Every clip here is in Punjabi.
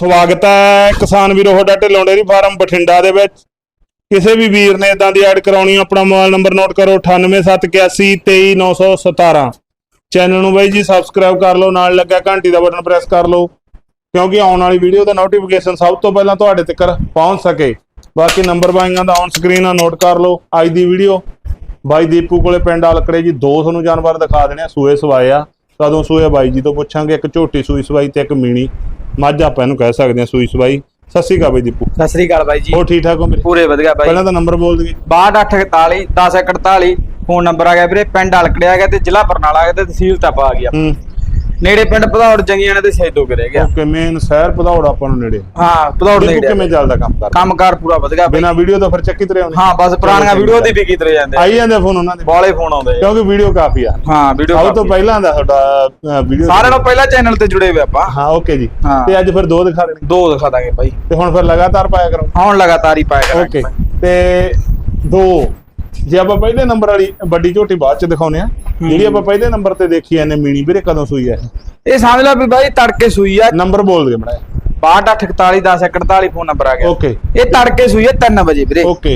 ਸਵਾਗਤ ਹੈ ਕਿਸਾਨ ਵੀਰੋ ਤੁਹਾਡਾ ਢਿੱਲੋਂ ਡੇਅਰੀ ਫਾਰਮ ਬਠਿੰਡਾ ਦੇ ਵਿੱਚ। ਕਿਸੇ ਵੀ ਵੀਰ ਨੇ ਇਦਾਂ ਦੀ ਐਡ ਕਰਾਉਣੀ ਆ, ਆਪਣਾ ਮੋਬਾਈਲ ਨੰਬਰ ਨੋਟ ਕਰੋ 9871823917 ਚੈਨਲ ਨੂੰ ਬਾਈ ਜੀ ਸਬਸਕ੍ਰਾਈਬ ਕਰ ਲਓ ਨਾਲ ਲੱਗਾ ਘੰਟੀ ਦਾ ਬਟਨ ਪ੍ਰੈਸ ਕਰ ਲਓ ਕਿਉਂਕਿ ਆਉਣ ਵਾਲੀ ਵੀਡੀਓ ਦਾ ਨੋਟੀਫਿਕੇਸ਼ਨ ਸਭ ਤੋਂ ਪਹਿਲਾਂ ਤੁਹਾਡੇ ਤੱਕ ਪਹੁੰਚ ਸਕੇ। ਬਾਕੀ ਨੰਬਰ ਬਾਈਆਂ ਦਾ ਔਨ ਸਕਰੀਨ ਆ ਨੋਟ ਕਰ ਲਓ ਅੱਜ ਦੀ ਵੀਡੀਓ। ਬਾਈ ਦੀਪੂ ਕੋਲੇ ਪਿੰਡ ਅਲਕੜੇ ਜੀ ਦੋ ਤੁਹਾਨੂੰ ਜਾਨਵਰ ਦਿਖਾ ਦੇਣੇ ਆ ਸੂਏ ਸਵਾਏ ਆ। ਕਦੋਂ ਸੂਏ ਬਾਈ ਜੀ ਤੋਂ ਪੁੱਛਾਂਗੇ ਇੱਕ ਝੋਟੀ ਸੂਈ ਸਵਾਈ ਤੇ ਇੱਕ ਮੀਣੀ। ਮੱਝ ਆਪਾਂ ਇਹਨੂੰ ਕਹਿ ਸਕਦੇ ਆ ਸੂਈ ਸਵਾਈ। ਸਤਿ ਸ਼੍ਰੀ ਅਕਾਲ ਬਾਈ ਦੀਪੂ। ਸਤਿ ਸ੍ਰੀ ਅਕਾਲ ਬਾਈ ਜੀ। ਹੋਰ ਠੀਕ ਠਾਕ ਹੋ ਮੇਰੇ ਪੂਰੇ ਵਧੀਆ ਬਾਈ। ਪਹਿਲਾਂ ਤਾਂ ਨੰਬਰ ਬੋਲ ਦਈਏ। 6248 1041 ਫੋਨ ਨੰਬਰ ਆ ਗਿਆ ਵੀਰੇ ਪਿੰਡ ਹਲਕੜਿਆ ਗਿਆ ਤੇ ਜ਼ਿਲ੍ਹਾ ਬਰਨਾਲਾ ਆ ਗਿਆ ਤੇ ਤਹਿਸੀਲ ਤਪਾ ਆ ਗਿਆ ਹੂੰ। ਨੇੜੇ ਪਿੰਡ ਭਦੌੜ ਜੰਗੀਆਂ ਨੇ ਤੇ ਸੈਦੋ ਕੇ ਰਹਿ ਗਿਆ। ਓਕੇ ਮੇਨ ਸ਼ਹਿਰ ਪਧੌੜ ਆਪਾਂ ਨੂੰ ਨੇੜੇ। ਹਾਂ ਭਦੌੜ ਨੇੜੇ ਕਿਵੇਂ ਚੱਲਦਾ ਕੰਮ ਕਰ। ਕੰਮਕਾਰ ਪੂਰਾ ਵਧੀਆ। ਬਾਈ ਬਿਨਾ ਵੀਡੀਓ ਤੋਂ ਫਿਰ ਚੱਕੀ ਤਰੇ ਆਉਂਦੇ। ਹਾਂ ਬਸ ਪੁਰਾਣੀਆਂ ਵੀਡੀਓ ਦੀ ਵੀ ਕੀਤਰੇ ਜਾਂਦੇ। ਆਈ ਜਾਂਦੇ ਫੋਨ ਉਹਨਾਂ ਦੇ। ਬਾਲੇ ਫੋਨ ਆਉਂਦੇ। ਕਿਉਂਕਿ ਵੀਡੀਓ ਕਾਫੀ ਆ। ਹਾਂ ਵੀਡੀਓ ਸਭ ਤੋਂ ਪਹਿਲਾਂ ਦਾ ਤੁਹਾਡਾ ਵੀਡੀਓ ਸਾਰਿਆਂ ਨੂੰ ਪਹਿਲਾਂ ਚੈਨਲ ਤੇ ਜੁੜੇ ਹੋਏ ਆਪਾਂ। ਹਾਂ ਓਕੇ ਜੀ। ਤੇ ਅੱਜ ਫਿਰ ਦੋ ਦਿਖਾ ਦੇਣੇ। ਦੋ ਦਿਖਾ ਦਾਂਗੇ ਬਾਈ। ਤੇ ਹੁਣ ਫਿਰ ਲਗਾਤਾਰ ਪਾਇਆ ਕਰੋ। ਹੁਣ ਲਗਾਤਾਰ ਹੀ ਪਾਇਆ ਕਰਾਂਗੇ ਓਕੇ। ਤੇ ਦੋ। ਜੇ ਆਪਾਂ ਪਹਿਲੇ ਨੰਬਰ ਵਾਲੀ ਵੱਡੀ ਝੋਟੀ ਬਾਅਦ ਚ ਦਿਖਾਉਨੇ ਆ ਜਿਹੜੀ ਆਪਾਂ ਪਹਿਲੇ ਨੰਬਰ ਤੇ ਦੇਖੀ ਐ ਨੇ ਮੀਣੀ ਵੀਰੇ ਕਦੋਂ ਸੂਈ ਐ ਇਹ? ਸਮਝ ਲੈ ਵੀ ਬਾਈ ਤੜਕੇ ਸੂਈ ਆ। ਨੰਬਰ ਬੋਲ ਦੇ ਬੜਾ 6248 1041 ਫੋਨ ਨੰਬਰ ਆ ਗਿਆ। ਓਕੇ ਇਹ ਤੜਕੇ ਸੂਈ ਆ 3 ਵਜੇ ਵੀਰੇ। ਓਕੇ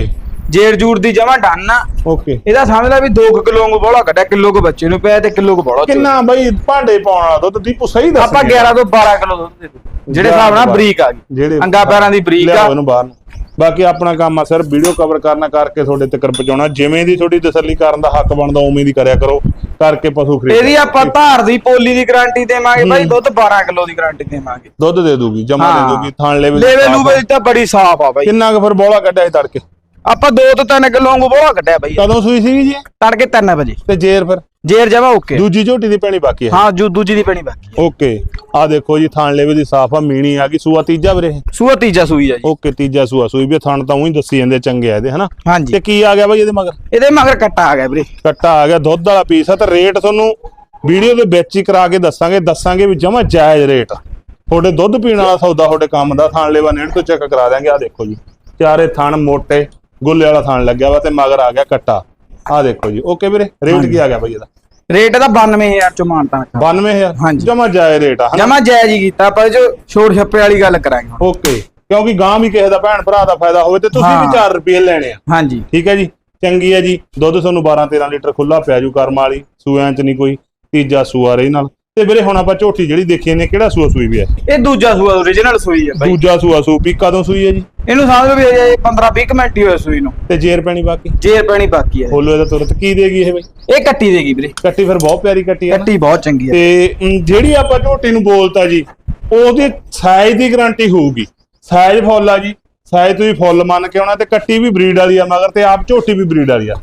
ਜੇੜ ਜੂੜ ਦੀ ਜਮਾ ਡਨ ਆ। ਓਕੇ ਇਹਦਾ ਸਮਝ ਲੈ ਵੀ 2 ਕਿਲੋ ਵਾਂਗੂ ਬੋਲਾ ਕੱਢਿਆ ਕਿਲੋ ਕੋ ਬੱਚੇ ਨੂੰ ਪਿਆ ਤੇ ਕਿਲੋ ਕੋ ਬੋਲਾ ਕਿੰਨਾ ਬਈ ਭਾਂਡੇ ਪਾਉਣ ਵਾਲਾ ਦੁੱਧ ਦੀਪੂ ਸਹੀ ਦੱਸ ਆਪਾਂ 11 ਤੋਂ 12 ਕਿਲੋ ਦੁੱਧ ਦੇ ਜਿਹੜੇ ਹਿਸਾਬ ਨਾਲ ਬਰੀਕ ਆ ਗਈ ਅੰਗਾ ਪੈਰਾਂ ਦੀ ਬਰੀਕ ਆ। ਇਹਨੂੰ ਬਾਹਰ ਨੂੰ। ਬਾਕੀ ਆਪਣਾ ਕੰਮ ਆ ਸਰ ਵੀਡੀਓ ਕਵਰ ਕਰਨਾ ਕਰਕੇ ਤੁਹਾਡੇ ਤੱਕ ਪਹੁੰਚਾਉਣਾ। ਜਿਵੇਂ ਦੀ ਤੁਹਾਡੀ ਤਸੱਲੀ ਕਰਨ ਦਾ ਹੱਕ ਬਣਦਾ ਉਵੇਂ ਦੀ ਕਰਿਆ ਕਰੋ। ਕਰਕੇ ਪਸ਼ੂ ਖਰੀਦ। ਇਹਦੀ ਆਪਾਂ ਧਾਰ ਦੀ ਪੋਲੀ ਦੀ ਗਾਰੰਟੀ ਦੇਵਾਂਗੇ ਬਾਈ ਦੁੱਧ 12 ਕਿਲੋ ਦੀ ਗਾਰੰਟੀ ਦੇਵਾਂਗੇ। ਦੁੱਧ ਦੇ ਦੂਗੀ ਜਮਾ ਦੇ। ਦੂਗੀ ਥਾਣ ਲੈਵੇ ਲੇਵੇ ਲੂਵੇ ਤਾਂ ਬੜੀ ਸਾਫ਼ ਆ ਬਾਈ। ਕਿੰਨਾ ਕੁ ਫਿਰ ਬੋਲਾ ਕੱਢਿਆ ਸੀ ਤੜਕੇ? ਆਪਾਂ 2 ਤੋਂ 3 ਕਿਲੋ ਵਾਂਗੂ ਬੋਲਾ ਕੱਢਿਆ ਬਾਈ। ਕਦੋਂ ਸੂਈ ਸੀਗੀ ਜੀ ਤੜਕੇ 3 ਵਜੇ। ਤੇ ਜੇਰ ਫਿਰ? ਜੇਰ ਜਮਾ ਓਕੇ। ਦੂਜੀ ਝੋਟੀ ਦੀ ਪੈਣੀ ਬਾਕੀ ਹੈ। ਹਾਂ ਜੂ ਦੂਜੀ ਦੀ ਪੈਣੀ ਬਾਕੀ ਓਕੇ। ਆ ਦੇਖੋ ਜੀ ਥਾਣ ਲੈਵੇ ਦੀ ਸਾਫ਼ ਆ ਮੀਣੀ ਆ ਗਈ ਸੂਆ ਤੀਜਾ ਵੀਰੇ? ਸੂਆ ਤੀਜਾ ਸੂਈ ਆ ਜੀ। ਓਕੇ ਤੀਜਾ ਸੂਆ ਸੂਈ ਵੀ ਥਾਣ ਤਾਂ ਉਹੀ ਦੱਸੀ ਜਾਂਦੇ ਚੰਗੇ ਆ ਇਹਦੇ ਹਨਾ? ਹਾਂਜੀ। ਤੇ ਕੀ ਆ ਗਿਆ ਬਾਈ ਇਹਦੇ ਮਗਰ? ਇਹਦੇ ਮਗਰ ਕੱਟਾ ਆ ਗਿਆ ਵੀਰੇ। ਕੱਟਾ ਆ ਗਿਆ ਦੁੱਧ ਵਾਲਾ ਪੀਸ ਆ ਤੇ ਰੇਟ ਤੁਹਾਨੂੰ ਵੀਡੀਓ ਦੇ ਵਿੱਚ ਹੀ ਕਰਾ ਕੇ ਦੱਸਾਂਗੇ ਦੱਸਾਂਗੇ ਵੀ ਜਮਾ ਜਾਇਜ਼ ਰੇਟ ਆ। ਤੁਹਾਡੇ ਦੁੱਧ ਪੀਣ ਵਾਲਾ ਸੌਦਾ ਤੁਹਾਡੇ ਕੰਮ ਦਾ ਥਾਣ ਲੈਵਾ ਨੇੜ ਤੋਂ ਚੈੱਕ ਕਰਾ ਦਿਆਂਗੇ ਆ ਦੇਖੋ ਜੀ। ਚਾਰੇ ਥਣ ਮੋਟੇ ਗੁੱਲੇ ਵਾਲਾ ਥਣ ਲੱਗਿਆ ਵਾ ਤੇ ਮਗਰ ਆ ਗਿਆ ਕੱਟਾ। ਆ ਦੇਖੋ ਜੀ ਓਕੇ ਵੀਰੇ ਰੇਟ ਕੀ ਆ ਗਿਆ ਬਾਈ ਇਹਦਾ? ਰੇਟ ਇਹਦਾ 92000 ਚੋਂ ਮਾਨਤਾ 92000 ਹਾਂਜੀ। ਜਮਾ ਜਾਇਜ਼ ਰੇਟ ਆ ਹਨਾ? ਜਮਾ ਜਾਇਜ਼ ਹੀ ਕੀਤਾ ਆਪਾਂ ਜੋ ਛੋੜ ਛੱਪੇ ਵਾਲੀ ਗੱਲ ਕਰਾਂਗੇ। ਓਕੇ ਕਿਉਂਕਿ ਗਾਂ ਵੀ ਕਿਸੇ ਦਾ ਭੈਣ ਭਰਾ ਦਾ ਫਾਇਦਾ ਹੋਵੇ ਤੇ ਤੁਸੀਂ ਵੀ ਹਾਂ। 4 ਰੁਪਏ ਲੈਣੇ ਆ। ਹਾਂਜੀ। ਠੀਕ ਹੈ ਜੀ? ਚੰਗੀ ਹੈ ਜੀ। ਦੁੱਧ ਤੁਹਾਨੂੰ 12 13 ਲੀਟਰ ਖੁੱਲਾ ਪਿਆ ਜੂ ਕਰਮ ਵਾਲੀ ਸੂਆਂ ਚ ਨਹੀਂ ਕੋਈ ਤੀਜਾ ਸੂਆ ਰਹੀ ਨਾਲ। ਤੇ ਵੀਰੇ ਹੁਣ ਆਪਾਂ ਝੋਟੀ ਜਿਹੜੀ ਦੇਖੀ ਨੇ ਕਿਹੜਾ ਸੂਆ ਸੂਈ ਵੀ ਹੈ ਇਹ ਦੂਜਾ ਸੂਆ origignal ਸੂਈ ਹੈ ਬਾਈ। ਦੂਜਾ ਸੂਆ ਸੂਪੀ ਕਦੋਂ ਸੂਈ ਹੈ ਜੀ? ਇਹਨੂੰ ਸਮਝ ਲਓ ਵੀ ਅਜੇ 15 20 ਮਿੰਟ ਹੀ ਹੋਏ ਸੂਈ ਨੂੰ। ਤੇ ਜੇਰ ਪੈਣੀ ਬਾਕੀ? ਜੇਰ ਪੈਣੀ ਬਾਕੀ ਹੈ ਖੋਲੋ ਇਹਦਾ ਤੁਰਤ ਕੀ ਦੇਗੀ ਇਹ ਬਈ? ਇਹ ਕੱਟੀ ਦੇਗੀ ਵੀਰੇ। ਕੱਟੀ ਫਿਰ ਬਹੁਤ ਪਿਆਰੀ ਕੱਟੀ ਹੈ ਕੱਟੀ ਬਹੁਤ ਚੰਗੀ ਹੈ ਤੇ ਜਿਹੜੀ ਆਪਾਂ ਝੋਟੀ ਨੂੰ ਬੋਲਤਾ ਜੀ ਉਹਦੇ ਸਾਈਜ਼ ਦੀ ਗਾਰੰਟੀ ਹੋਊਗੀ। ਸਾਈਜ਼ ਫੁੱਲ ਆ ਜੀ ਸਾਈਜ਼ ਤੁਸੀਂ ਫੁੱਲ ਮੰਨ ਕੇ ਆਉਣਾ ਤੇ ਕੱਟੀ ਵੀ ਬਰੀਡ ਵਾਲੀ ਆ ਮਗਰ ਤੇ ਆਪ ਝੋਟੀ ਵੀ ਬਰੀਡ ਵਾਲੀ ਆ।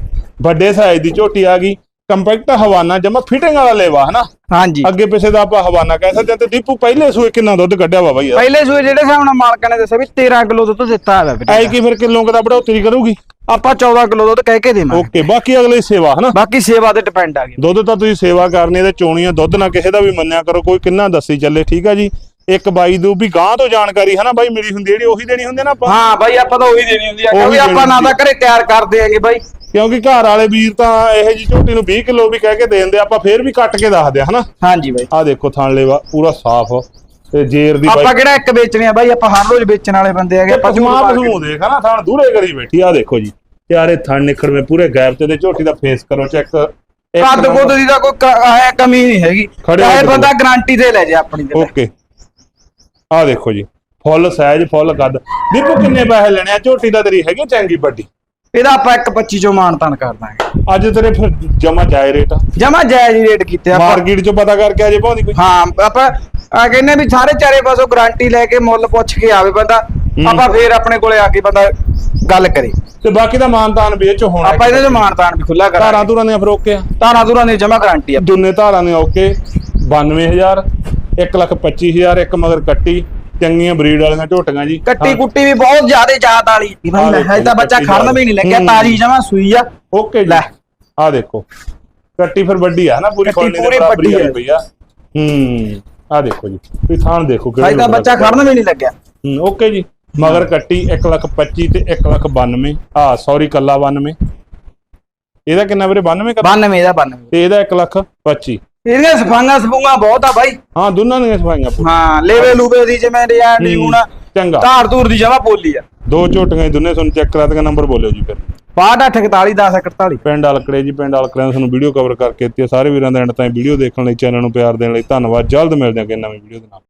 ਵੱਡੇ ਸਾਈਜ਼ ਦੀ ਝੋਟੀ ਆ ਗਈ ਕੰਪੈਕਟ ਹਵਾਨਾ ਜਮਾ ਫਿਟਿੰਗ ਵਾਲਾ ਲੈਵਾ ਹਨਾ? ਹਾਂਜੀ। ਅੱਗੇ ਪਿੱਛੇ ਦਾ ਆਪਾਂ ਹਵਾਨਾ ਕਹਿ ਸਕਦੇ ਹਾਂ ਤੇ ਦੀਪੂ ਪਹਿਲੇ ਸੂਏ ਕਿੰਨਾ ਦੁੱਧ ਕੱਢਿਆ ਵਾ ਬਾਈ ਯਾਰ? ਪਹਿਲੇ ਸੂਏ ਜਿਹੜੇ ਨਾਲ ਮਾਲਕਾਂ ਨੇ ਦੱਸਿਆ ਵੀ 13 ਕਿਲੋ ਦੁੱਧ ਦਿੱਤਾ ਹੈ ਵੀਰੇ ਐ ਕੀ ਫਿਰ ਕਿਲੋ ਕਦਾ ਬੜਾਉਤਰੀ ਕਰੂਗੀ? ਆਪਾਂ 14 ਕਿਲੋ ਦੁੱਧ ਕਹਿ ਕੇ ਦੇਵਾਂਗੇ। ਓਕੇ ਬਾਕੀ ਅਗਲੇ ਸੇਵਾ ਹਨਾ? ਬਾਕੀ ਸੇਵਾ ਤੇ ਡਿਪੈਂਡ ਆ ਗਿਆ ਦੁੱਧ ਤਾਂ ਤੁਸੀਂ ਸੇਵਾ ਕਰਨੀ ਤੇ ਚੋਣੀਆਂ ਦੁੱਧ ਨਾ ਕਿਸੇ ਦਾ ਵੀ ਮੰਨਿਆ ਕਰੋ ਕੋਈ ਕਿੰਨਾ ਦੱਸੀ ਚੱਲੇ ਠੀਕ ਆ ਜੀ? ਇੱਕ ਬਾਈ ਦੂ ਵੀ ਗਾਂ ਤੋਂ ਜਾਣਕਾਰੀ ਹਨਾ ਬਾਈ ਮਿਲੀ ਹੁੰਦੀ ਜਿਹੜੀ ਉਹੀ ਦੇਣੀ ਹੁੰਦੀ ਨਾ ਆਪਾਂ? ਹਾਂ ਬਾਈ ਆਪਾਂ ਤਾਂ ਉਹੀ ਦੇਣੀ ਹੁੰਦੀ ਆ ਉਹੀ ਕਿਉਂਕਿ ਆਪਾਂ ਨਾ ਤਾਂ ਘਰੇ ਤਿਆਰ ਕਰਦੇ ਆਂਗੇ ਬਾਈ। ਕਿਉਂਕਿ ਘਰ ਵਾਲੇ ਵੀਰ ਤਾਂ ਇਹ ਜੀ ਝੋਟੀ ਨੂੰ 20 ਕਿਲੋ ਵੀ ਕਹਿ ਕੇ ਦੇ ਦਿੰਦੇ ਆਪਾਂ ਫੇਰ ਵੀ ਕੱਟ ਕੇ ਦੱਸਦੇ ਆ ਹਨਾ? ਹਾਂਜੀ ਬਾਈ। ਆ ਦੇਖੋ ਥਣ ਲੈਵਾ ਪੂਰਾ ਸਾਫ਼ ਤੇ ਜੇਰ ਦੀ ਆਪਾਂ ਕਿਹੜਾ ਇੱਕ ਵੇਚਣੇ ਆ ਬਾਈ? ਆਪਾਂ ਹਰ ਰੋਜ਼ ਵੇਚਣ ਵਾਲੇ ਬੰਦੇ ਹੈਗੇ ਆਪਾਂ ਕੇ- ਪਸਮੂ ਦੇਖ ਹਨਾ? ਥਣ ਦੂਰੇ ਕਰੀ ਬੈਠੀ ਆ ਦੇਖੋ ਜੀ। ਯਾਰੇ ਥਣ ਨਿਖੜਵੇਂ ਪੂਰੇ ਗੈਪ ਤੇ ਝੋਟੀ ਦਾ ਫੇਸ ਕਰੋ ਚੈੱਕ ਕੱਦ ਕੁੱਦ ਦੀ ਤਾਂ ਕੋਈ ਕਮੀ ਨਹੀਂ ਹੈਗੀ। ਚਾਹੇ ਬੰਦਾ ਗਾਰੰਟੀ ਤੇ ਲੈ ਜਾ ਆਪਣੀ ਤੇ ਓਕੇ ਆ ਦੇਖੋ ਜੀ ਫੁੱਲ ਸਾਈਜ਼ ਫੁੱਲ ਕੱਦ। ਦੀਪੂ ਕਿੰਨੇ ਪੈਸੇ ਲੈਣੇ ਆ? ਝੋਟੀ ਦਾ ਤੇਰੀ ਹੈਗੀ ਚੰਗੀ ਵੱਡੀ? ਇਹਦਾ ਆਪਾਂ 1.25 ਚੋਂ ਮਾਨਤਾਨ ਕਰ ਦਾਂਗੇ। ਅੱਜ ਤੇਰੇ ਫਿਰ ਜਮਾ ਜਾਏ ਰੇਟ ਆ। ਜਮਾ ਜਾਇਜ਼ ਹੀ ਰੇਟ ਕੀਤੇ ਆਪਾਂ। ਮਾਰਕੀਟ ਚੋਂ ਪਤਾ ਕਰਕੇ ਅਜੇ ਪਾਉਂਦੀ ਕੋਈ? ਹਾਂ ਆਪਾਂ ਆ ਕਹਿੰਦੇ ਵੀ ਸਾਰੇ ਚਾਰੇ ਪਾਸੋਂ ਗਾਰੰਟੀ ਲੈ ਕੇ ਮੁੱਲ ਪੁੱਛ ਕੇ ਆਵੇ ਬੰਦਾ ਆਪਾਂ ਫੇਰ ਆਪਣੇ ਕੋਲੇ ਆ ਕੇ ਬੰਦਾ ਗੱਲ ਕਰੇ। ਤੇ ਬਾਕੀ ਦਾ ਮਾਨਤਾਨ ਵੀ ਇਹ ਚ ਹੋਣਾ ਆਪਾਂ ਇਹਦੇ ਚ ਮਾਨਤਾਨ ਵੀ ਖੁੱਲਾ ਧਾਰਾਂ ਕਰਾਂਗੇ। ਧੂਰਾਂ ਦੀਆਂ ਫਿਰ ਓਕੇ ਆ। ਤਾਰਾਂ ਦੂਰਾਂ ਦੀ ਜਮਾ ਗਾਰੰਟੀ ਆ। ਦੋਨੇ ਧਾਰਾਂ ਨੇ ਓਕੇ 92000 1 ਲੱਖ 25000 ਇੱਕ ਮਗਰ ਕੱਟੀ। ਚੰਗੀਆਂ ਬਰੀਡ ਵਾਲੀਆਂ ਝੋਟੀਆਂ ਜੀ। ਕੱਟੀ ਕੁੱਟੀ ਵੀ ਬਹੁਤ ਜ਼ਿਆਦੇ ਜਾਤ ਵਾਲੀ। ਭਾਈ ਦੇਖੋ ਹੈ ਤਾਂ ਬੱਚਾ ਖੜਨ ਵੀ ਨਹੀਂ ਲੱਗਿਆ। ਤਾਜੀ ਜਮਾ ਸੂਈ ਆ। ਓਕੇ ਜੀ। ਲੈ। ਆ ਦੇਖੋ ਕੱਟੀ ਫਿਰ ਵੱਡੀ ਆ ਨਾ ਪੂਰੀ ਫੜਨੀ ਦੇ ਪੂਰੀ ਬਰਾਬਰੀ ਵੱਡੀ ਆਈ ਪਈ ਆ। ਹੂੰ ਆ ਦੇਖੋ ਜੀ ਤੁਸੀਂ ਥਾਣ ਦੇਖੋ ਹੈ ਤਾਂ ਬੱਚਾ ਖੜਨ ਵੀ ਨਹੀਂ ਲੱਗਿਆ। ਹੂੰ ਓਕੇ ਜੀ। ਮਗਰ ਕੱਟੀ 1 ਲੱਖ 25 ਤੇ 1 ਲੱਖ 92 ਆ ਸੌਰੀ ਕੱਲਾ 92 ਇਹਦਾ ਕਿੰਨਾ ਵੀਰੇ 92 ਕੱਲਾ? 92 ਦਾ 92 ਤੇ ਇਹਦਾ 1 ਲੱਖ 25 ਇਹਦੀਆਂ ਸਫਾਈਆਂ ਸਫੂਆਂ ਬਹੁਤ ਆ ਬਾਈ। ਹਾਂ ਦੋਨਾਂ ਦੀਆਂ ਸਫਾਈਆਂ ਪੂਰੀਆਂ। ਹਾਂ ਲੇਵੇ ਲੂਵੇ ਦੀ ਜਿਵੇਂ ਡਿਜ਼ਾਈਨ ਦੀ ਹੁਣ ਚੰਗਾ। ਧਾਰ ਧੂਰ ਦੀ ਜਮਾ ਪੋਲੀ ਆ। ਦੋ ਝੋਟੀਆਂ ਹੀ ਦੋਨੇ ਤੁਹਾਨੂੰ ਚੈੱਕ ਕਰਾ ਦੇਗਾ ਨੰਬਰ ਬੋਲਿਓ ਜੀ ਫਿਰ। 6248 1041 ਪਿੰਡ ਅਲਕੜੇ ਜੀ ਪਿੰਡ ਅਲਕੜੇ ਨੂੰ ਤੁਹਾਨੂੰ ਵੀਡੀਓ ਕਵਰ ਕਰਕੇ ਦਿੱਤੀ ਹੈ। ਸਾਰੇ ਵੀਰਾਂ ਦਾ ਐਂਡ ਤਾਈਂ ਵੀਡੀਓ ਦੇਖਣ ਲਈ ਚੈਨਲ ਨੂੰ ਪਿਆਰ ਦੇਣ ਲਈ ਧੰਨਵਾਦ। ਜਲਦ ਮਿਲਦੇ ਹਾਂ ਕਿ ਨਵੀਂ ਵੀਡੀਓ ਦੇ ਨਾਲ।